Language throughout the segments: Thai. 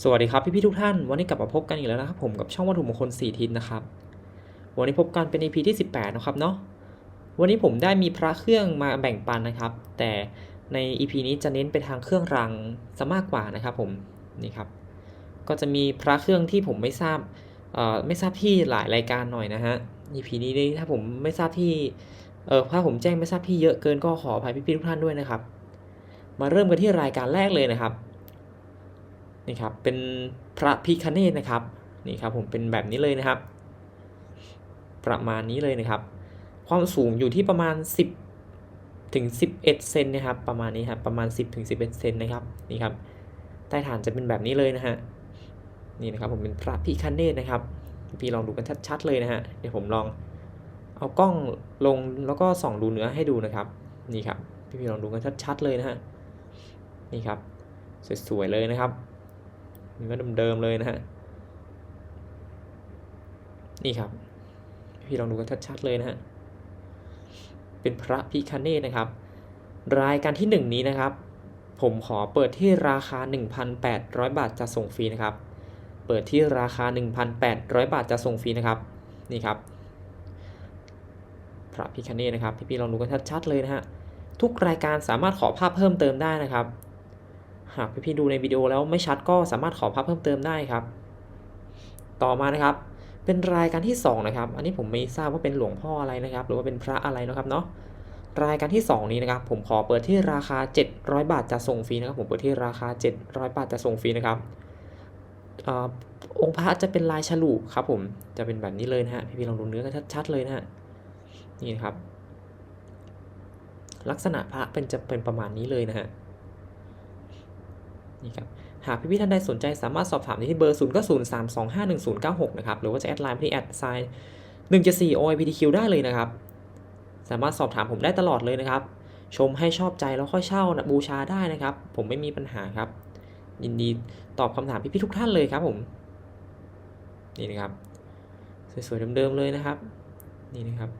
สวัสดีครับพี่ๆทุกท่าน วันนี้กลับมาพบกันอีกแล้วนะครับผมกับช่องวัตถุมงคล4ทิศนะครับ วันนี้พบกันเป็น EP ที่ 18 นะครับเนาะวันนี้ผมได้มีพระเครื่องมาแบ่งปันนะครับ แต่ใน EP นี้จะเน้นไปทางเครื่องรางซะมากกว่านะครับผมนี่ครับ ก็จะมีพระเครื่องที่ผมไม่ทราบไม่ทราบที่หลายรายการหน่อยนะฮะ EP นี้นี่ถ้าผมไม่ทราบที่เออถ้าผมแจ้งไม่ทราบที่เยอะเกินก็ขออภัยพี่ๆทุกท่านด้วยนะครับ มาเริ่มกันที่รายการแรกเลยนะครับ นี่ครับเป็นพระพิคเนตนะครับนี่ครับผมเป็นแบบนี้เลยนะครับ ประมาณนี้เลยนะครับ ความสูงอยู่ที่ประมาณ 10ถึง11เซนนะครับ ประมาณนี้ครับประมาณ 10ถึง11เซนนะครับนี่ครับใต้ฐานจะเป็นแบบนี้เลยนะฮะนี่นะครับผมเป็นพระพิคเนตนะครับพี่ลองดูกันชัดๆเลยนะฮะเดี๋ยวผมลองเอากล้องลงแล้วก็ส่องดูเนื้อให้ดูนะครับนี่ครับพี่ๆลองดูกันชัดๆเลยนะฮะนี่ครับสวยๆเลยนะครับ นี่ก็เดิมๆเลยนะฮะ นี่ครับ พี่ลองดูกันชัดๆเลยนะฮะ เป็นพระพิคเนตนะครับ รายการที่หนึ่งนี้นะครับ ผมขอเปิดที่ราคา 1,800 บาทจะส่งฟรีนะครับ เปิดที่ราคา 1,800 บาทจะส่งฟรีนะครับ นี่ครับ พระพิคเนตนะครับ พี่ๆลองดูกันชัดๆเลยนะฮะ ทุกรายการสามารถขอภาพเพิ่มเติมได้นะครับ หากพี่ๆดูในวิดีโอแล้วไม่ชัดก็สามารถขอภาพเพิ่มเติมได้ครับ ต่อมานะครับ เป็นรายการที่2นะครับ อันนี้ผมไม่ทราบว่าเป็นหลวงพ่ออะไรนะครับ หรือว่าเป็นพระอะไรนะครับเนาะรายการที่ 2 นี้นะครับ ผมขอเปิดที่ราคา 700 บาทจะส่งฟรีนะครับ ผมเปิดที่ราคา 700 บาทจะส่งฟรีนะครับอองค์พระจะเป็นลายฉลุครับ ผมจะเป็นแบบนี้เลยนะฮะพี่ๆลองดูเนื้อกันชัดๆเลยนะฮะนี่นะครับ ลักษณะพระเป็นจะเป็นประมาณนี้เลยนะฮะ นี่ครับหากพี่ๆท่านใดสนใจสามารถสอบถามได้ที่เบอร์ 0 9 0 3 2 5 1 0 9 6 นะครับ หรือว่าจะแอดไลน์ไปที่แอดไซน์174 OIPTQ ได้เลยนะครับ สามารถสอบถามผมได้ตลอดเลยนะครับ ชมให้ชอบใจแล้วค่อยเช่านะบูชาได้นะครับ ผมไม่มีปัญหาครับ ยินดีตอบคำถามพี่ๆทุกท่านเลยครับผม นี่นะครับ สวยๆเดิมๆเลยนะครับ นี่นะครับ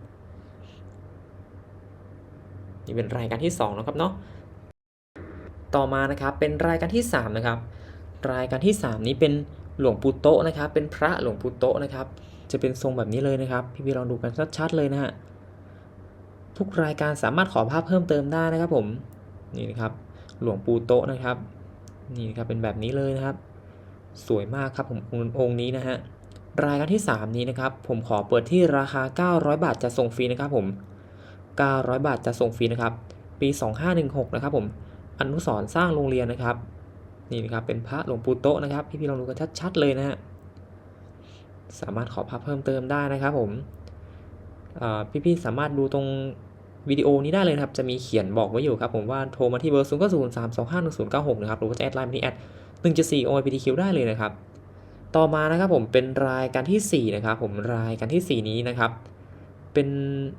นี่เป็นรายการที่2นะครับเนาะ ต่อมานะครับเป็นรายการที่3นะครับรายการที่ 3 นี้เป็นหลวงปู่โตะนะครับ เป็นพระหลวงปู่โตะนะครับ จะเป็นทรงแบบนี้เลยนะครับ พี่ๆลองดูกันชัดๆเลยนะฮะทุกรายการสามารถขอภาพเพิ่มเติมได้นะครับผมนี่นะครับหลวงปู่โตะนะครับนี่นะครับเป็นแบบนี้เลยนะครับ สวยมากครับผมองค์นี้นะฮะรายการที่ 3 นี้นะครับ ผมขอเปิดที่ราคา 900 บาทจะส่งฟรีนะครับผม 900 บาทจะส่งฟรีนะครับ ปี 2516 นะครับผม อนุสรสร้างโรงเรียนนะครับ นี่นะครับเป็นพระหลวงปู่โตะนะครับ พี่ๆลองดูกันชัดๆเลยนะฮะสามารถขอภาพเพิ่มเติมได้นะครับผมอ่พี่ๆสามารถดูตรงวิดีโอนี้ได้เลยครับ จะมีเขียนบอกไว้อยู่ครับผมว่าโทรมาที่เบอร์0 9 0 3 2 5 1 0 9 6นะครับหรือว่าจะแอดไลน์มาที่แอด174 OIPTQ ได้เลยนะครับ ต่อมานะครับผมเป็นรายการทีสี่4 นะครับ ผมรายการทีสี่4 นี้นะครับ เป็น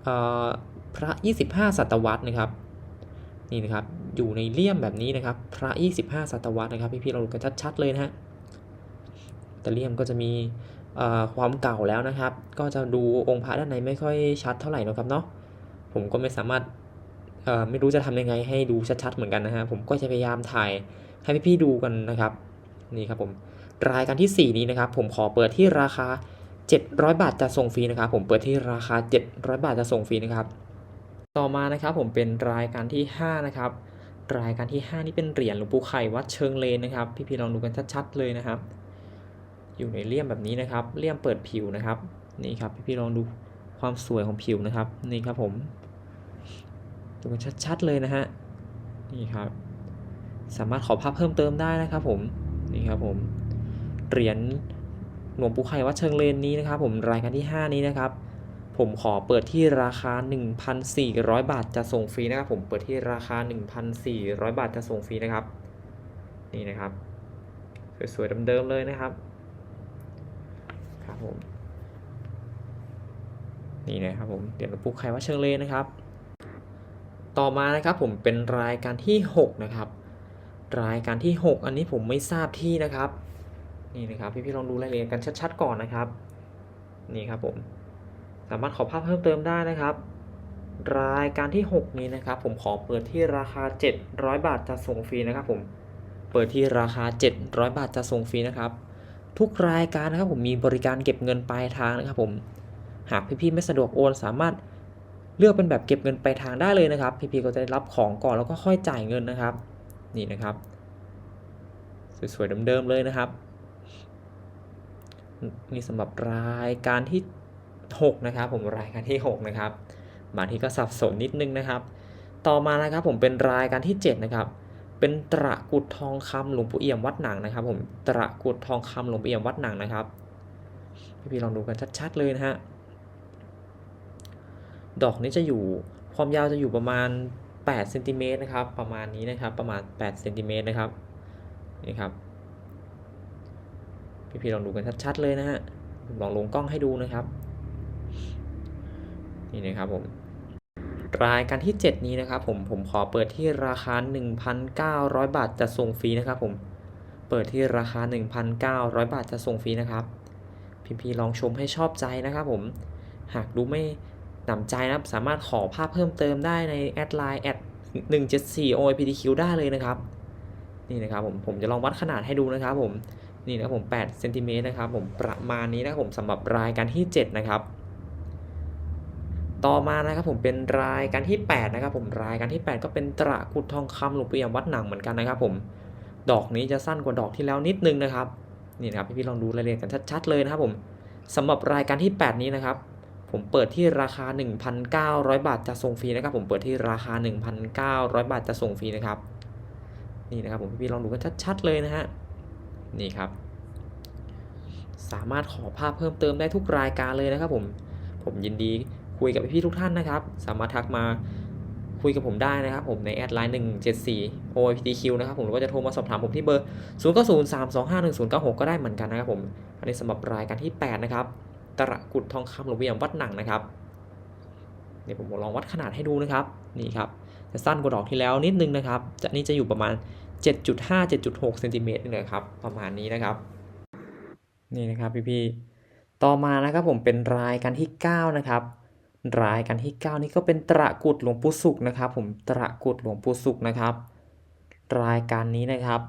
เอ่อพระ 25 ศตวรรษนะครับ นี่นะครับอยู่ในเลี่ยมแบบนี้นะครับ พระ 25 ศตวรรษนะครับพี่ๆเราดูกันชัดๆเลยนะฮะแต่เลี่ยมก็จะมีความเก่าแล้วนะครับ ก็จะดูองค์พระด้านในไม่ค่อยชัดเท่าไหร่นะครับเนาะผมก็ไม่สามารถไม่รู้จะทำยังไงให้ดูชัดๆเหมือนกันนะฮะผมก็จะพยายามถ่ายให้พี่ๆดูกันนะครับนี่ครับผมรายการที่ 4 นี้นะครับ ผมขอเปิดที่ราคา 700 บาทจะส่งฟรีนะครับ ผมเปิดที่ราคา 700 บาทจะส่งฟรีนะครับ ต่อมานะครับผมเป็นรายการที่ 5 นะครับ รายการที่ 5 นี่เป็นเหรียญหลวงปู่ไข่วัดเชิงเลนนะครับ พี่ๆลองดูกันชัดๆเลยนะครับ อยู่ในเลี่ยมแบบนี้นะครับ เลี่ยมเปิดผิวนะครับ นี่ครับพี่ๆลองดูความสวยของผิวนะครับ นี่ครับผม ดูกันชัดๆเลยนะฮะ นี่ครับ สามารถขอภาพเพิ่มเติมได้นะครับผม นี่ครับผม เหรียญหลวงปู่ไข่วัดเชิงเลนนี้นะครับ ผม รายการที่ 5 นี้นะครับ ผมขอเปิดที่ราคา 1,400 บาทจะส่งฟรีนะครับ ผมเปิดที่ราคา 1,400 บาทจะส่งฟรีนะครับ นี่นะครับ สวยๆเดิมๆเลยนะครับ ครับผม นี่นะครับผม เดี๋ยวเราปลูกไข่ว่าเชิงเลนนะครับ ต่อมานะครับผมเป็นรายการที่ 6 นะครับ รายการที่ 6 อันนี้ผมไม่ทราบที่นะครับ นี่นะครับ พี่ๆลองดูรายละเอียดกันชัด ๆ ก่อนนะครับ นี่ครับผมามารถขอภาพเพิ่มเติมได้นะครับ รายการที่ 6 นี้นะครับ ผมขอเปิดที่ราคา 700 บาทจะส่งฟรีนะครับผมเปิดที่ราคา 700 บาทจะส่งฟรีนะครับ ทุกรายการนะครับผมมีบริการเก็บเงินปลายทางนะครับผมหากพี่ๆไม่สะดวกโอนสามารถเลือกเป็นแบบเก็บเงินปลายทางได้เลยนะครับ พี่ๆก็จะได้รับของก่อนแล้วก็ค่อยจ่ายเงินนะครับ นี่นะครับ สวยๆเดิมๆเลยนะครับนี่สำหรับรายการที่ 6 นะครับ ผมรายการที่ 6 นะครับ บางทีก็สับสนนิดนึงนะครับ ต่อมานะครับผมเป็นรายการที่ 7 นะครับ เป็นตระกุดทองคำหลวงปู่เอี่ยมวัดหนังนะครับ ผมตระกุดทองคำหลวงปู่เอี่ยมวัดหนังนะครับพี่ๆลองดูกันชัดๆเลยนะฮะดอกนี้จะอยู่ความยาวจะอยู่ประมาณ8เซนติเมตรนะครับ ประมาณนี้นะครับ ประมาณ8เซนติเมตรนะครับ นี่ครับ พี่ๆลองดูกันชัดๆเลยนะฮะ ลองลงกล้องให้ดูนะครับ นี่นะครับผมรายการที่ 7 นี้นะครับผมผมขอเปิดที่ราคา 1,900 บาทจะส่งฟรีนะครับผมเปิดที่ราคา 1,900 บาทจะส่งฟรีนะครับพี่ๆลองชมให้ชอบใจนะครับผมหากดูไม่หนำใจนะครับสามารถขอภาพเพิ่มเติมได้ในแอดไลน์แอด174 OIPTQ ได้เลยนะครับ นี่นะครับผมผมจะลองวัดขนาดให้ดูนะครับผมนี่นะครับผม8เซนติเมตรนะครับผมประมาณนี้นะครับผมสำหรับรายการที่ 7 นะครับ ต่อมานะครับผมเป็นรายการที่ 8 นะครับผมรายการที่ 8 ก็เป็นตระกุดทองคำหลวงปู่ยมวัดหนังเหมือนกันนะครับผมดอกนี้จะสั้นกว่าดอกที่แล้วนิดนึงนะครับนี่นะครับพี่ๆลองดูรายละเอียดกันชัดๆเลยนะครับผมสำหรับรายการที่ 8 นี้นะครับ ผมเปิดที่ราคา 1,900 บาทจะส่งฟรีนะครับ ผมเปิดที่ราคา 1,900 บาทจะส่งฟรีนะครับนี่นะครับผมพี่ๆลองดูกันชัดๆเลยนะฮะนี่ครับ สามารถขอภาพเพิ่มเติมได้ทุกรายการเลยนะครับผมผมยินดี คุยกับพี่ทุกท่านนะครับ สามารถทักมาคุยกับผมได้นะครับ ผมในแอดไลน์174 OIPTQ นะครับผมหรือว่าจะโทรมาสอบถามผมที่เบอร์ 0 9 0 3 2 5 1 0 9 6 ก็ได้เหมือนกันนะครับผม อันนี้สำหรับรายการที่ 8 นะครับตระกุดทองคำหลวงพ่อเอี่ยมวัดหนังนะครับเดี๋ยวผมลองวัดขนาดให้ดูนะครับ นี่ครับ จะสั้นกว่าดอกที่แล้วนิดนึงนะครับจะนี่จะอยู่ประมาณ 7.5 7.6เซนติเมตรนี่เลยครับ ประมาณนี้นะครับ นี่นะครับพี่ๆต่อมานะครับผมเป็นรายการที่ 9 นะครับ รายการที่ 9 นี่ก็เป็นตระกุดหลวงปู่สุขนะครับ ผมตระกุดหลวงปู่สุขนะครับ รายการนี้นะครับ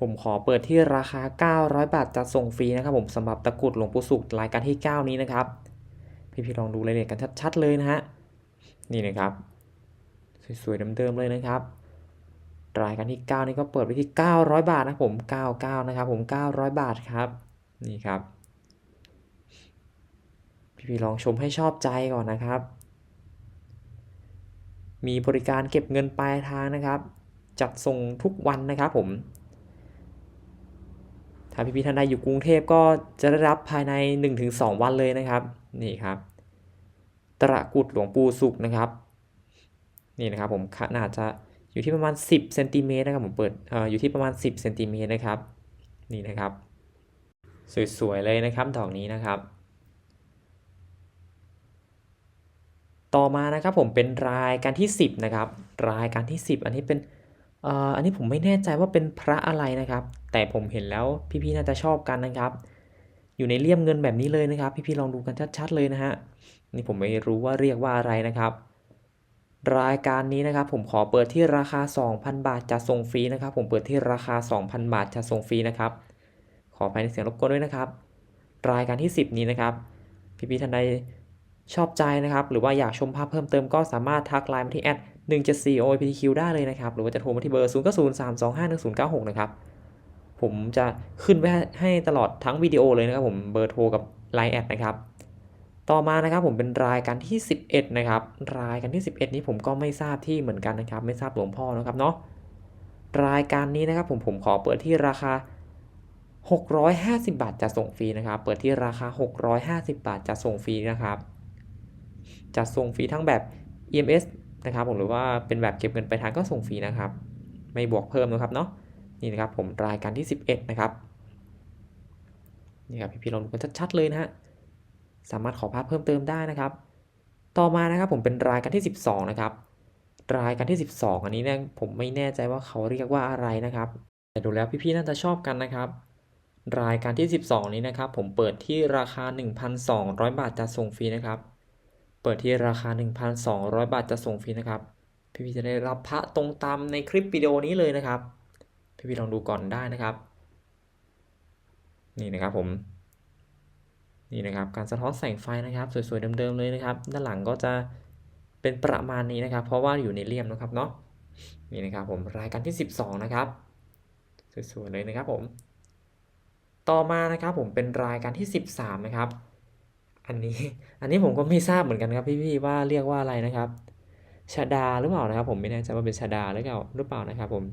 ผมขอเปิดที่ราคา 900 บาทจะส่งฟรีนะครับ ผมสำหรับตะกุดหลวงปู่สุขรายการที่ 9 นี้นะครับ พี่ๆลองดูรายละเอียดกันชัดๆเลยนะฮะนี่นะครับสวยๆเดิมๆเลยนะครับ รายการที่ 9 นี่ก็เปิดไปที่ 900 บาทนะผม 99 นะครับ ผม 900 บาทครับ นี่ครับ พี่ๆลองชมให้ชอบใจก่อนนะครับ มีบริการเก็บเงินปลายทางนะครับ จัดส่งทุกวันนะครับผมถ้าพี่ๆท่านใดอยู่กรุงเทพก็จะได้รับภายใน 1-2 วันเลยนะครับ นี่ครับตระกุดหลวงปู่สุขนะครับ นี่นะครับผมขนาดจะอยู่ที่ประมาณ 10เซนติเมตรนะครับผมเปิดเอ่ออยู่ที่ประมาณ 10เซนติเมตรนะครับ นี่นะครับ สวยๆเลยนะครับดอกนี้นะครับ ต่อมานะครับผมเป็นรายการที่ 10นะครับรายการที่ 10 อันนี้เป็นอันนี้ผมไม่แน่ใจว่าเป็นพระอะไรนะครับ แต่ผมเห็นแล้วพี่ๆน่าจะชอบกันนะครับ อยู่ในเลี่ยมเงินแบบนี้เลยนะครับ พี่ๆลองดูกันชัดๆเลยนะฮะนี่ผมไม่รู้ว่าเรียกว่าอะไรนะครับ รายการนี้นะครับ ผมขอเปิดที่ราคา 2,000 บาทจะส่งฟรีนะครับ ผมเปิดที่ราคา 2,000 บาทจะส่งฟรีนะครับ ขอภายในเสียงรบกวนด้วยนะครับ รายการที่ 10 นี้นะครับ พี่ๆท่านใด ชอบใจนะครับ หรือว่าอยากชมภาพเพิ่มเติมก็สามารถทักไลน์มาที่แอด174 OIPTQ ได้เลยนะครับ หรือว่าจะโทรมาที่เบอร์ 0 9 0 3 2 5 1 0 9 6 นะครับ ผมจะขึ้นไว้ให้ตลอดทั้งวิดีโอเลยนะครับผมเบอร์โทรกับ Line แอดนะครับ ต่อมานะครับผมเป็นรายการที่ 11 นะครับ รายการที่ 11 นี้ผมก็ไม่ทราบที่เหมือนกันนะครับ ไม่ทราบหลวงพ่อนะครับเนาะ รายการนี้นะครับผมผมขอเปิดที่ราคา 650 บาทจะส่งฟรีนะครับ เปิดที่ราคา 650 บาทจะส่งฟรีนะครับ จะส่งฟรีทั้งแบบ EMS นะครับผมหรือว่าเป็นแบบเก็บเงินปลายทางก็ส่งฟรีนะครับ ไม่บวกเพิ่มนะครับเนาะนี่นะครับผมรายการที่ 11 นะครับนี่ครับพี่ๆลองดูกันชัดๆเลยนะฮะสามารถขอภาพเพิ่มเติมได้นะครับ ต่อมานะครับผมเป็นรายการที่ 12 นะครับ รายการที่ 12 อันนี้เนี่ยผมไม่แน่ใจว่าเขาเรียกว่าอะไรนะครับ แต่ดูแล้วพี่ๆน่าจะชอบกันนะครับ รายการที่ 12 นี้นะครับ ผมเปิดที่ราคา 1,200 บาทจะส่งฟรีนะครับ เปิดที่ราคา 1,200 บาทจะส่งฟรีนะครับ พี่ๆจะได้รับพระตรงตามในคลิปวิดีโอนี้เลยนะครับ พี่ๆลองดูก่อนได้นะครับ นี่นะครับผม นี่นะครับ การสะท้อนแสงไฟนะครับ สวยๆเดิมๆเลยนะครับ ด้านหลังก็จะเป็นประมาณนี้นะครับ เพราะว่าอยู่ในเลี่ยมนะครับเนาะ นี่นะครับผมรายการที่ 12 นะครับ สวยๆเลยนะครับผม ต่อมานะครับผมเป็นรายการที่ 13 นะครับ อันนี้ อันนี้ผมก็ไม่ทราบเหมือนกันครับพี่ๆว่าเรียกว่าอะไรนะครับชาดาหรือเปล่านะครับ ผมไม่แน่ใจว่าเป็นชาดาหรือเปล่าหรือเปล่านะครับ ผม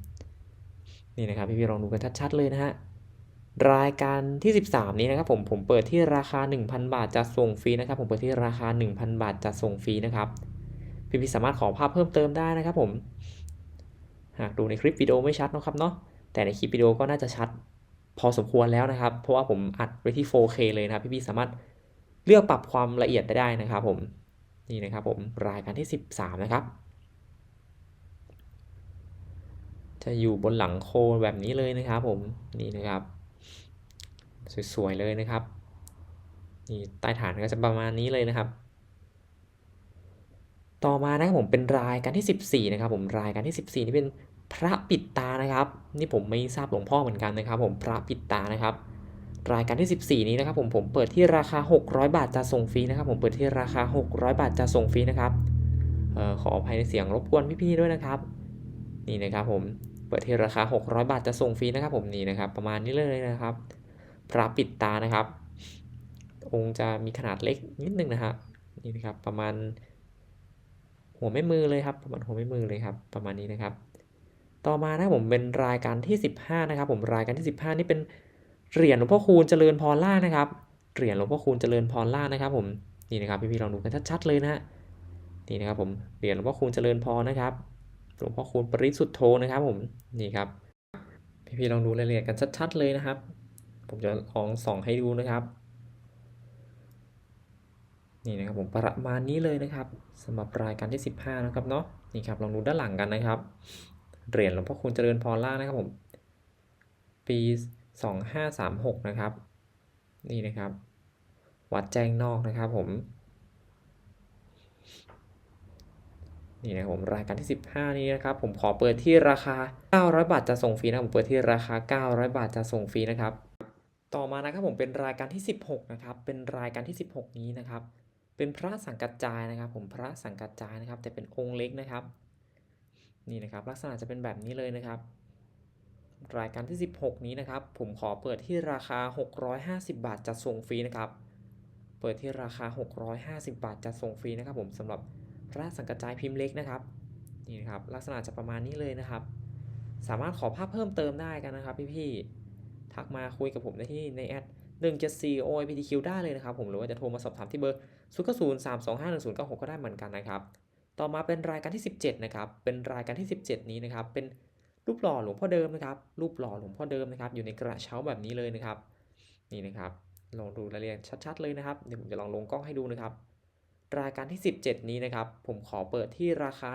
นี่นะครับ พี่ๆลองดูกันชัดๆเลยนะฮะรายการที่ 13 นี้นะครับผมผมเปิดที่ราคา 1,000 บาทจะส่งฟรีนะครับ ผมเปิดที่ราคา 1,000 บาทจะส่งฟรีนะครับพี่ๆสามารถขอภาพเพิ่มเติมได้นะครับผมหากดูในคลิปวิดีโอไม่ชัดนะครับเนาะแต่ในคลิปวิดีโอก็น่าจะชัดพอสมควรแล้วนะครับ เพราะว่าผมอัดไว้ที่ 4K เลยนะครับ พี่ๆสามารถ เลือกปรับความละเอียดได้ไดนะครับผมนี่นะครับผมรายการที่ 13 นะครับ จะอยู่บนหลังโคแบบนี้เลยนะครับผมนี่นะครับ สวยๆเลยนะครับนี่ใต้ฐานก็จะประมาณนี้เลยนะครับ ต่อมานะครับผมเป็นรายการที่ 14 นะครับ ผมรายการที่ 14 นี่เป็นพระปิดตานะครับ นี่ผมไม่ทราบหลวงพ่อเหมือนกันนะครับ ผมพระปิดตานะครับ รายการที่ 14 นี้นะครับผมผมเปิดที่ราคา 600 บาทจะส่งฟรีนะครับผมเปิดที่ราคา 600 บาทจะส่งฟรีนะครับออขออภัยในเสียงรบกวนพี่ๆด้วยนะครับ นี่นะครับผมเปิดที่ราคา 600 บาทจะส่งฟรีนะครับผมนี่นะครับ ประมาณนี้เลยนะครับ พระปิดตานะครับ องค์จะมีขนาดเล็กนิดนึงนะฮะนี่นะครับประมาณ หัวแม่มือเลยครับ ประมาณหัวแม่มือเลยครับ ประมาณนี้นะครับ ต่อมานะครับผมเป็นรายการที่ 15 นะครับ ผมรายการที่ 15 นี่เป็น เหรียญหลวงพ่อคูณเจริญพรล่านะครับ เหรียญหลวงพ่อคูณเจริญพรล่านะครับ ผม นี่นะครับพี่ๆลองดูกันชัดๆเลยนะฮะ นี่นะครับผม เหรียญหลวงพ่อคูณเจริญพรนะครับ หลวงพ่อคูณปริสุทธโธนะครับ ผม นี่ครับ พี่ๆลองดูรายละเอียดกันชัดๆเลยนะครับ ผมจะลองส่องให้ดูนะครับ นี่นะครับผมประมาณนี้เลยนะครับสำหรับรายการที่ 15 นะครับเนาะ นี่ครับลองดูด้านหลังกันนะครับ เหรียญหลวงพ่อคูณเจริญพรล่านะครับผม ปี 2536 นะครับ นี่นะครับ วัดแจ้งนอกนะครับผม นี่นะครับผมรายการที่ 15 นี้นะครับ ผมขอเปิดที่ราคา 900 บาทจะส่งฟรีนะผมเปิดที่ราคา 900 บาทจะส่งฟรีนะครับ ต่อมานะครับผมเป็นรายการที่ 16 นะครับ เป็นรายการที่ 16 นี้นะครับ เป็นพระสังกัจจายนะครับ ผมพระสังกัจจายนะครับ แต่เป็นองค์เล็กนะครับ นี่นะครับ ลักษณะจะเป็นแบบนี้เลยนะครับ รายการที่ 16 นี้นะครับ ผมขอเปิดที่ราคา 650 บาทจะส่งฟรีนะครับ เปิดที่ราคา 650 บาทจะส่งฟรีนะครับ ผมสำหรับพระสังกัจจายพิมพ์เล็กนะครับนี่นะครับลักษณะจะประมาณนี้เลยนะครับ สามารถขอภาพเพิ่มเติมได้กันนะครับ พี่ๆทักมาคุยกับผมได้ที่ในแอด174 OIPTQ ได้เลยนะครับ ผมหรือว่าจะโทรมาสอบถามที่เบอร์0 9 0 3 2 5 1 0 9 6ก็ได้เหมือนกันนะครับ ต่อมาเป็นรายการที่ 17 นะครับ เป็นรายการที่ 17 นี้นะครับ เป็น รูปหล่อหลวงพ่อเดิมนะครับรูปหล่อหลวงพ่อเดิมนะครับ อยู่ในกระเช้าแบบนี้เลยนะครับ นี่นะครับลองดูรายละเอียดชัดๆเลยนะครับเดี๋ยวผมจะลองลงกล้องให้ดูนะครับ รายการที่ 17 นี้นะครับ ผมขอเปิดที่ราคา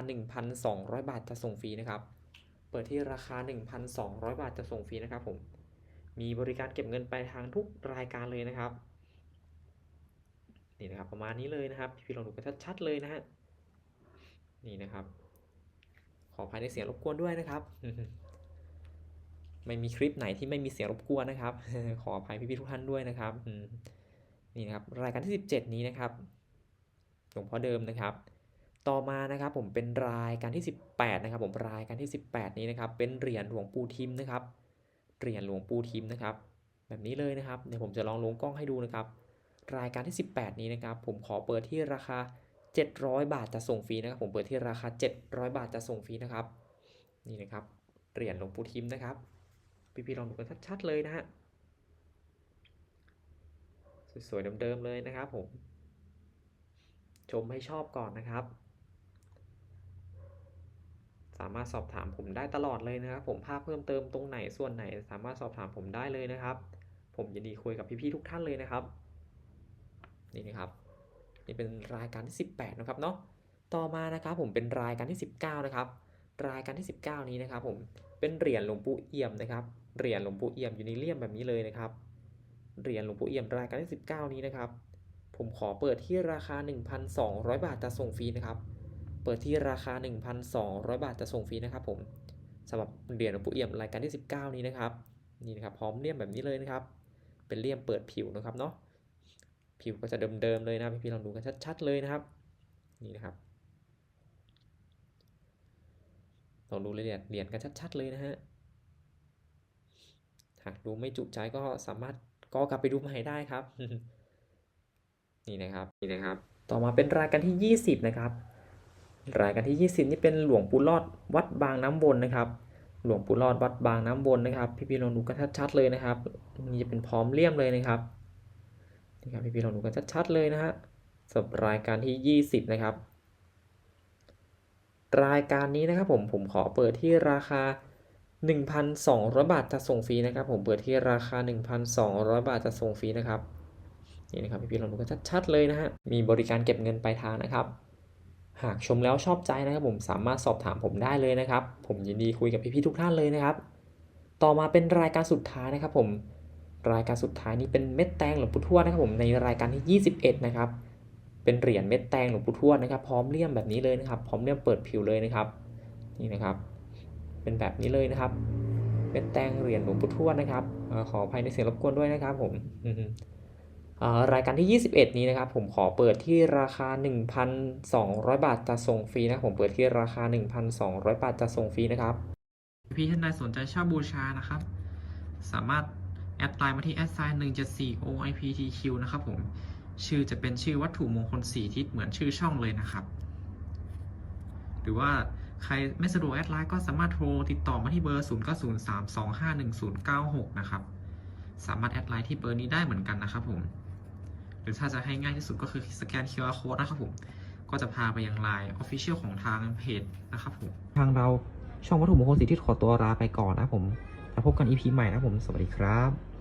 1,200 บาทจะส่งฟรีนะครับ เปิดที่ราคา 1,200 บาทจะส่งฟรีนะครับผมมีบริการเก็บเงินปลายทางทุกรายการเลยนะครับนี่นะครับประมาณนี้เลยนะครับ พี่ๆลองดูกันชัดๆเลยนะฮะนี่นะครับ ออภัยในเสียงรบกวนด้วยนะครับ ไม่มีคลิปไหนที่ไม่มีเสียงรบกวนนะครับ ขออภัยพี่ๆทุกท่านด้วยนะครับนี่นะครับรายการที่ 17 นี้นะครับหลวงพ่อเดิมนะครับ ต่อมานะครับผมเป็นรายการที่ 18 นะครับ ผมรายการที่ 18 นี้นะครับ เป็นเหรียญหลวงปู่ทิมนะครับเหรียญหลวงปู่ทิมนะครับ แบบนี้เลยนะครับเดี๋ยวผมจะลองลงกล้องให้ดูนะครับ รายการที่ 18 นี้นะครับ ผมขอเปิดที่ราคา 700 บาทจะส่งฟรีนะครับผมเปิดที่ราคา 700 บาทจะส่งฟรีนะครับ นี่นะครับเหรียญหลวงปู่ทิมนะครับ พี่ๆลองดูกันชัดๆเลยนะฮะสวยๆเดิมๆเลยนะครับผม ชมให้ชอบก่อนนะครับ สามารถสอบถามผมได้ตลอดเลยนะครับผมภาพเพิ่มเติมตรงไหนส่วนไหน สามารถสอบถามผมได้เลยนะครับ ผมยินดีคุยกับพี่ๆทุกท่านเลยนะครับ นี่นะครับ นี่เป็นรายการที่ 18 นะครับเนาะต่อมานะครับผมเป็นรายการที่ 19 นะครับ รายการที่ 19 นี้นะครับผมเป็นเหรียญหลวงปู่เอี่ยมนะครับเหรียญหลวงปู่เอี่ยมอยู่ในเลี่ยมแบบนี้เลยนะครับเหรียญหลวงปู่เอี่ยมรายการที่ 19 นี้นะครับ ผมขอเปิดที่ราคา 1,200 บาทจะส่งฟรีนะครับ เปิดที่ราคา 1,200 บาทจะส่งฟรีนะครับ ผมสำหรับเหรียญหลวงปู่เอี่ยมรายการที่ 19 นี้นะครับนี่นะครับพร้อมเลี่ยมแบบนี้เลยนะครับ เป็นเลี่ยมเปิดผิวนะครับเนาะ ผิวก็จะเดิมๆเลยนะพี่ๆลองดูกันชัดๆเลยนะครับนี่นะครับลองดูรายละเอียดเหรียญกันชัดๆเลยนะฮะหากดูไม่จุใจก็สามารถก็กลับไปดูใหม่ได้ครับ นี่นะครับนี่นะครับ ต่อมาเป็นรายการที่ 20 นะครับ รายการที่ 20 นี่เป็นหลวงปู่รอดวัดบางน้ำวนนะครับ หลวงปู่รอดวัดบางน้ำวนนะครับ พี่ๆลองดูกันชัดๆเลยนะครับนี่จะเป็นพร้อมเลี่ยมเลยนะครับ นี่ครับพี่ๆลองดูกันชัดๆเลยนะฮะสำหรับรายการที่ 20 นะครับ รายการนี้นะครับผมผมขอเปิดที่ราคา 1,200 บาทจะส่งฟรีนะครับ ผมเปิดที่ราคา 1,200 บาทจะส่งฟรีนะครับนี่นะครับพี่ๆลองดูกันชัดๆเลยนะฮะมีบริการเก็บเงินปลายทางนะครับ หากชมแล้วชอบใจนะครับ ผมสามารถสอบถามผมได้เลยนะครับ ผมยินดีคุยกับพี่ๆทุกท่านเลยนะครับ ต่อมาเป็นรายการสุดท้ายนะครับ ผม รายการสุดท้ายนี้เป็นเม็ดแตงหลวงปู่ทวดนะครับผมในรายการที่ 21 นะครับ เป็นเหรียญเม็ดแตงหลวงปู่ทวดนะครับ พร้อมเลี่ยมแบบนี้เลยนะครับ พร้อมเลี่ยมเปิดผิวเลยนะครับ นี่นะครับ เป็นแบบนี้เลยนะครับ เม็ดแตงเหรียญหลวงปู่ทวดนะครับอขออภัยในเสียงรบกวนด้วยนะครับผมรายการที่ 21 นี้นะครับ ผมขอเปิดที่ราคา 1,200 บาทจะส่งฟรีนะผมเปิดที่ราคา 1,200 บาทจะส่งฟรีนะครับพี่ท่านใดสนใจเช่าบูชานะครับ สามารถ แอดไลน์มาที่แอดไซน์174 OIPTQ นะครับผมชื่อจะเป็นชื่อวัตถุมงคลสีทิศเหมือนชื่อช่องเลยนะครับ หรือว่าใครไม่สะดวกแอดไลน์ก็สามารถโทรติดต่อมาที่เบอร์0903251096 นะครับ สามารถแอดไลน์ที่เบอร์นี้ได้เหมือนกันนะครับผม หรือถ้าจะให้ง่ายที่สุดก็คือสแกน QR code นะครับผม ก็จะพาไปยังไลน์ Official ของทางเพจนะครับผม ทางเราช่องวัตถุมงคลสิทธิขอตัวลาไปก่อนนะผมแล้วพบกัน EP ใหม่นะผม สวัสดีครับ